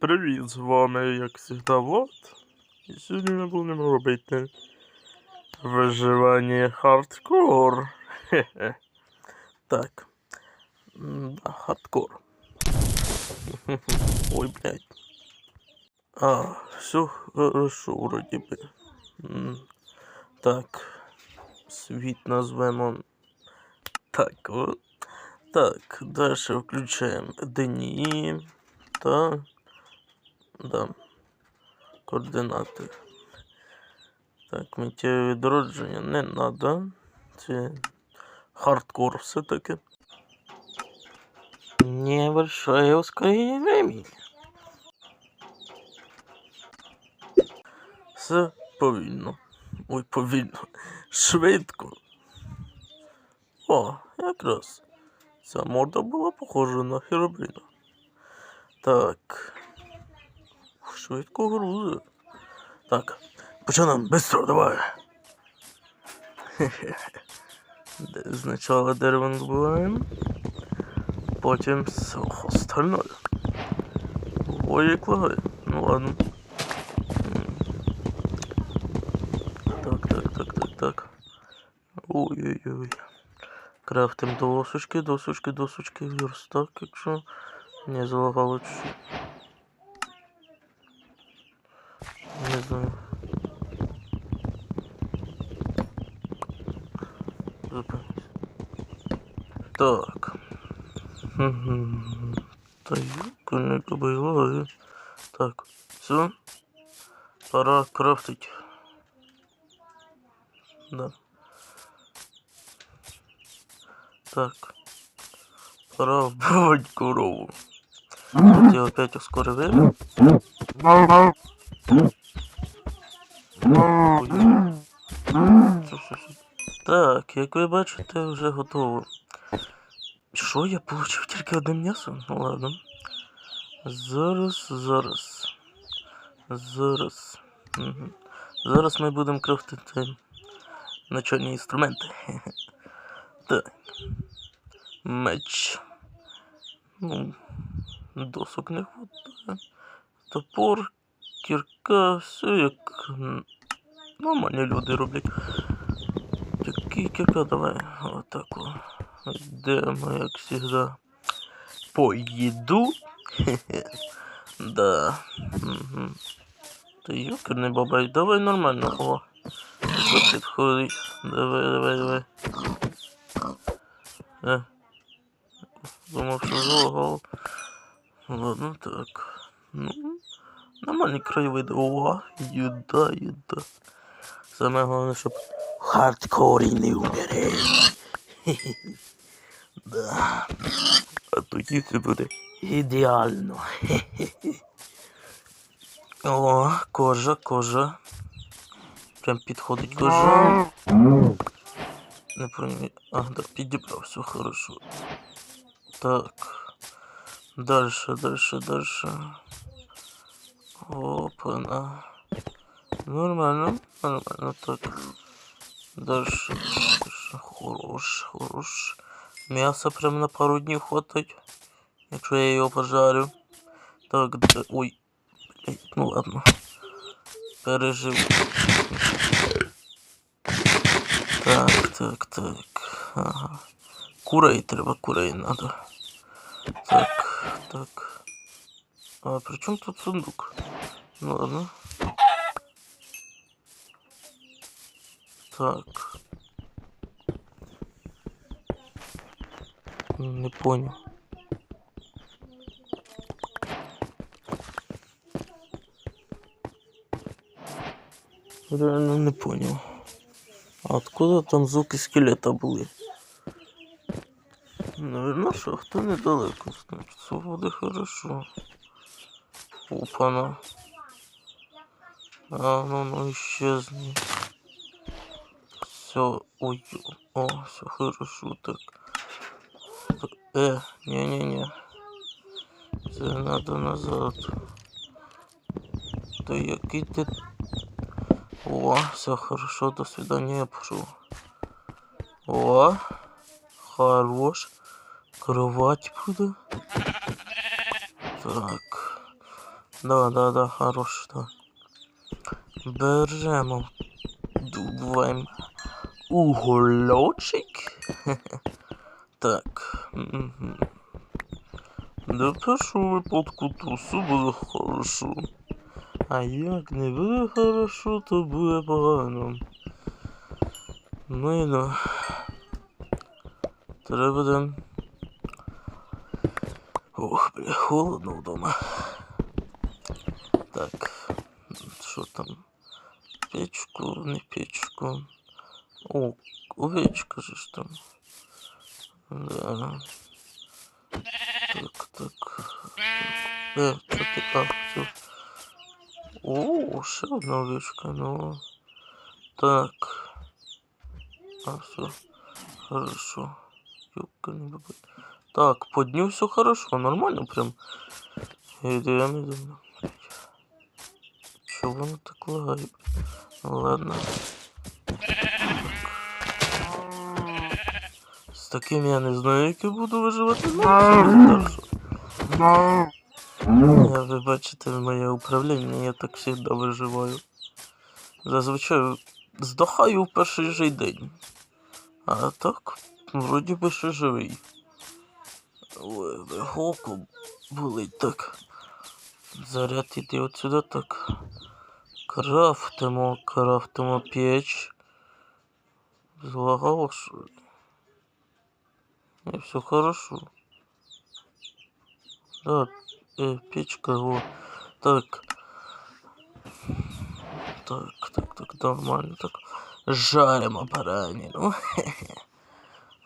Привіт, з вами, як завжди, Влад. І сьогодні ми будемо робити виживання хардкор. Так. Да, хардкор. Ой, блядь. А, все хорошо, вроді би. Так. Світ назвемо. Так, от. Так, далі включаємо дні та да, координати. Так, миттєве відродження не надо. Це хардкор все-таки. Небольшое ускорение. Все повільно. Ой, повільно. Швидко. О, якраз. Ця морда була похожа на Херобріна. Так. Швидко грузи. Так. Починаємо. Быстро, давай. Хе-хе. Де- Спочатку дерево. Потім все остальное. Ой, як. Ну ладно. Так, так, так, так, так. Ой-ой-ой. Крафтим досочки, досочки, досочки, верстак, якщо не залагало чуть-чуть. Не знаю. Зупинись. Так. Та юбка не побила. Так, все. Пора крафтить. Да. Так. Пора вбивать корову. Я опять ускорю время. Так, як ви бачите, вже готово. Що я получив тільки одне м'ясо? Ну ладно. Зараз, зараз. Зараз. Угу. Зараз ми будемо крафтити начальні інструменти. Так. Меч. Ну, досок не хватає. Топор, кірка, все як нормальні люди роблять. Який кірка, давай. Отак о. Йдемо, як завжди. По їду. Хе-хе. Да. Угу. Та юкерний бабай, давай нормально. О. Підходить? Давай, давай, давай. Е. Думав, що залагав. Ладно, так. Ну, нормальні краєвиди. О, їда, їда. Саме головне, щоб хардкорі не умере. Да. А тоді це буде ідеально. О, кожа, кожа. Прям підходить кожа. Не пам'ятаю. А, да, підібрав, все хорошо. Так. Дальше, дальше, дальше. Опа-на. Нормально, нормально, так. Дальше, дальше. Хорош, хорош. М'яса прям на пару днів хватить. Якщо я його пожарю. Так, де... Ой. Ну ладно. Пережив. Так, так, так. Ага. Курей треба, курей надо. Так, так. А при чому тут сундук? Ну ладно. Так. Не понял. Реально не понял. А откуда там звуки скелета були? Наверное, шахта недалеко, значит, свободы хорошо. Опана. А, ну, ну, исчезни. Ой, о, все хорошо, так. Э, не-не-не. Це надо назад. Да який ти... О, все хорошо, до свидания, я пошел. О, хорош. Кровать буде. Так. Да, да, да, хорош, да. Беремо. Добуваємо угольочок. Так. Угу. До першого випадку все буде хорошо. А як не буде хорошо, то буде погано. Ну і ну. Треба буде. Ох, бля, холодно вдома. Так. Що там? Печку, не печку. О, овечка же ж там. Да. Так, так. Е, що ти а, все. О, ще одна овечка, ну. Так. А, все. Хорошо. Ёбка не бабай. Так, по дню все хорошо, нормально прям. Идем, идем. Чего воно так лагає? Ну ладно. Таким я не знаю, як я буду виживати. Ну. Я, ви бачите, моє управління, я так завжди виживаю. Зазвичай здохаю в перший же день. А так, вроді би ще живий. Ой, голку болить так. Заряд іде отсюда так. Крафтимо, крафтимо печ. Злагало що? И все хорошо. Да, э, печка, вот. Так. Так, так, так, нормально так. Жаримо баранину.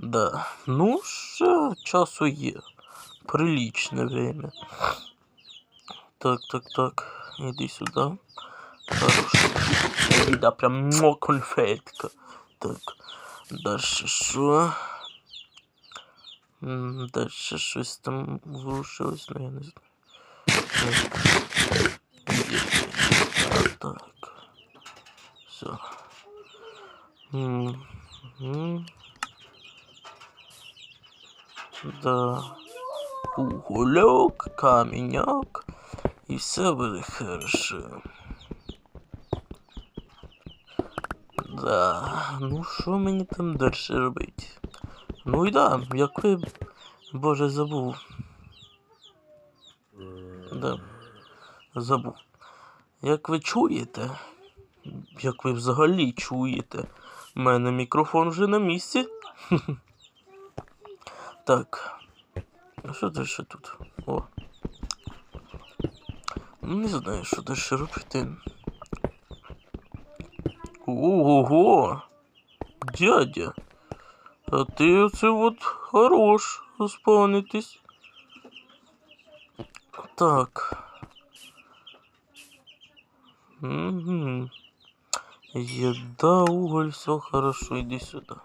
Да. Ну, ще часу є. Приличне время. Так, так, так. Иди сюда. Хорошо. Да, прям конфетка. Так. Дальше що? М, Дальше щось там ворушилось, но я не знаю. Так. Є. Так. Все. М, м. Да. Уголек, каменек. І все буде хорошо. Да. Ну що мені там далі робити? Ну і да, ви. Боже, забув. Да. Забув. Як ви чуєте? Як ви взагалі чуєте? У мене мікрофон вже на місці. Так. А що далі тут? О. Ну, Не знаю, що далі робити. Ого! Дядя! А ти оце от хорош заспавнитись. Так. Угу. Еда, уголь, все хорошо, иди сюда.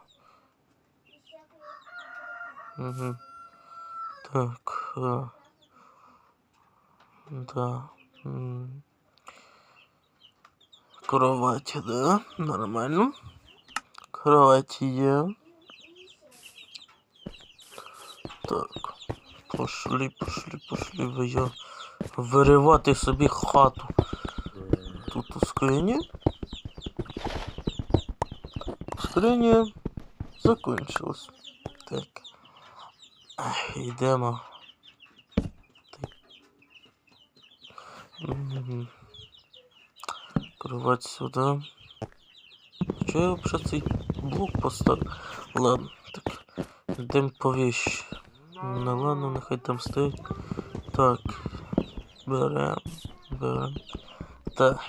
Угу. Так. а. Да. Кровать, да? Нормально. Кровать є. Так. Пошли, пошли, пошли ви я виривати собі хату. Тут у скрині. Скриня закончилась. Так. Йдемо. Кровать сюди. Чого я взагалі цей блок поставив? Ладно, так. Йдемо по вещи. Ну ладно, нехай там стоїть. Так. Берем. Берем. Так.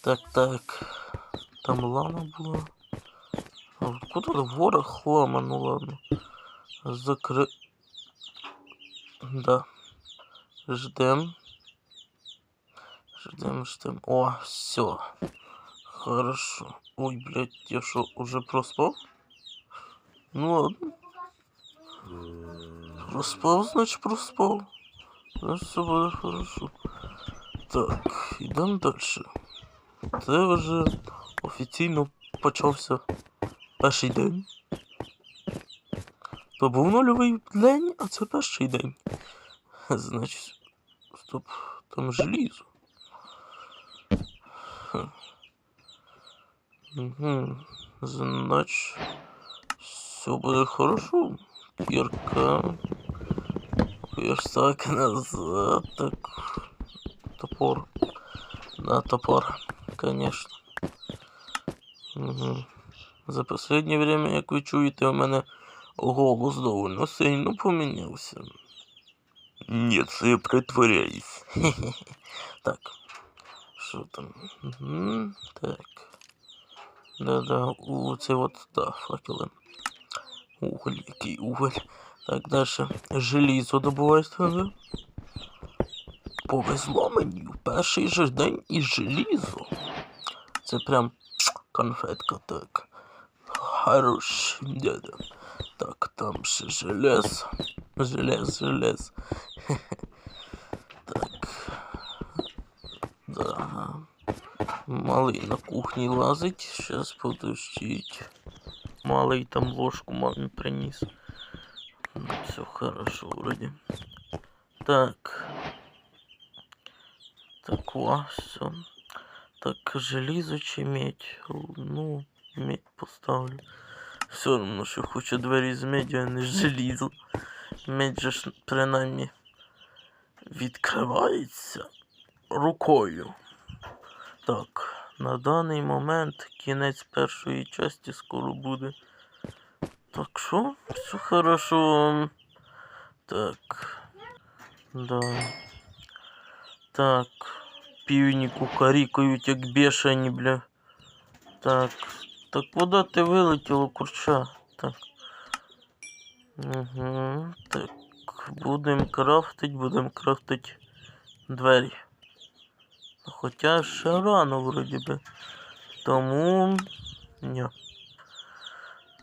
Так, так. Там лана була. А откуда ворох хлама? Ну ладно. Закры... Да. Ждем. Ждем, ждем. О, все. Хорошо. Ой, блядь, я что, уже проспал? Ну ладно. Проспал, значит проспал. Значит все будет хорошо. Так, йдемо дальше. Це вже офіційно почався перший день. То був нульовий день, а це перший день. Значить, Стоп, там желізо. Значить, все буде хорошо. Кірка. Верстак назад. Так. Топор. Да, топор. Конечно. Угу. За последнее время, як ви чуєте, у мене голос довольно сильно помінявся. Ні, це я притворяюсь. так. Що там? Мгм, Так. Да-да, у це от, да, факели. Уголь, який уголь. Так, дальше. Желізо добувається треба. Повезло мені в перший же день і желізо. Це прям конфетка, так. Хорош, дядя. Так, там ще желез. Желез, желез. так. Да. Малий на кухні лазить. Щас подождіть. Малий там ложку мамі приніс. Все хорошо вроде. Так. Так, о, все. Так, желізо чи медь? Ну, медь поставлю. Все одно, що хочу двері з меді, а не з. Медь же ж принаймні відкривається рукою. Так, на даний момент кінець першої часті скоро буде. Так що, все хорошо. Так. Да. Так. Півні кукарікають, як бешені, бля. Так. Так куди ти вилетіло, курча? Так. Угу. Так. Будем крафтить, будем крафтить двері. Хоча ще рано вроді би. Тому. Ні.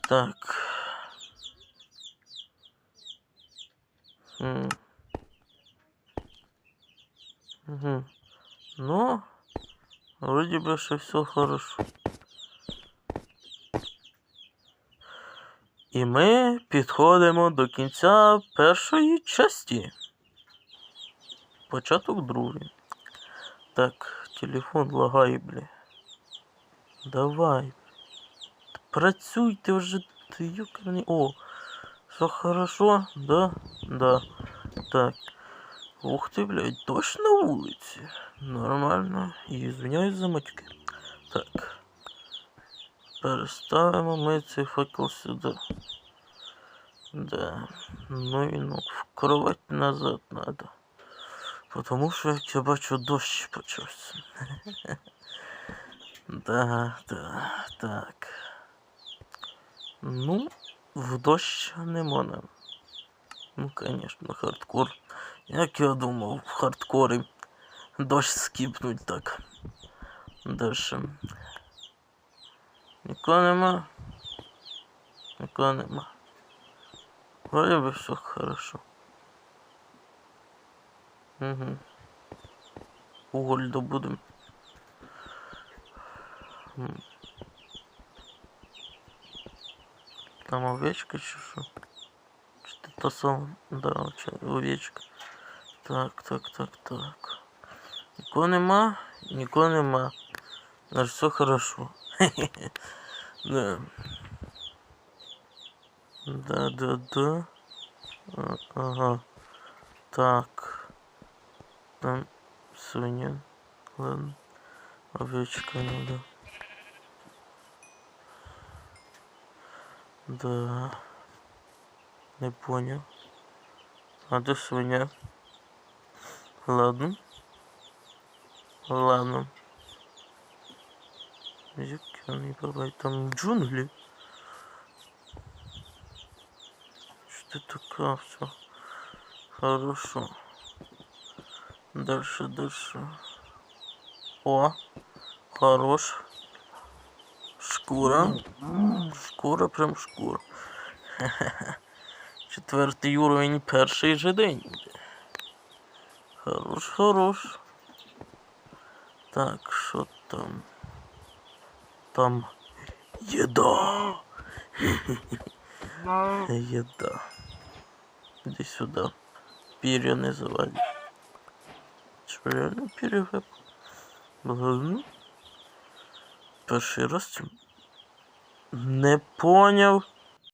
Так. М. Угу. Ну, вроде бы ще все хорошо. І ми підходимо до кінця першої часті. Початок другої. Так, телефон лагає, бля. Давай. Працюйте вже, ти юкерний. О, все хорошо, да? Да. Так. Ух ти, блядь, дощ на вулиці. Нормально. І звиняюсь за матьки. Так. Переставимо ми цей факел сюди. Да. Ну і ну, в кровать назад надо. Потому що, я бачу, дощ почався. Да, да, так. Ну, в дощ не можна. Ну, конечно, хардкор. Як я думав, в хардкорі дощ скіпнуть так. Дальше. Нікого нема. Нікого нема. Вроде бы все хорошо. Угу. Уголь добудем. Там овечка чи що? Чи ти та сама? Да, овечка. Так, так, так, так. Нікого нема, нікого нема. Значит, все хорошо. Да. Да, да, да. А, Ага. Так. Там свинья. Ладно. Овечка надо. Да. Не понял. А где свинья? Ладно. Ладно. Який бабай, там джунглі. Что ты такая все? Хорошо. Дальше, дальше. О, хорош. Шкура. Шкура, прям шкура. Четвертий уровень, перший же день. Хорош, хорош. Так, що там? Там еда. Еда. Иди сюда. Перья не завали. реально перегиб. Ну, перший раз. Не поняв.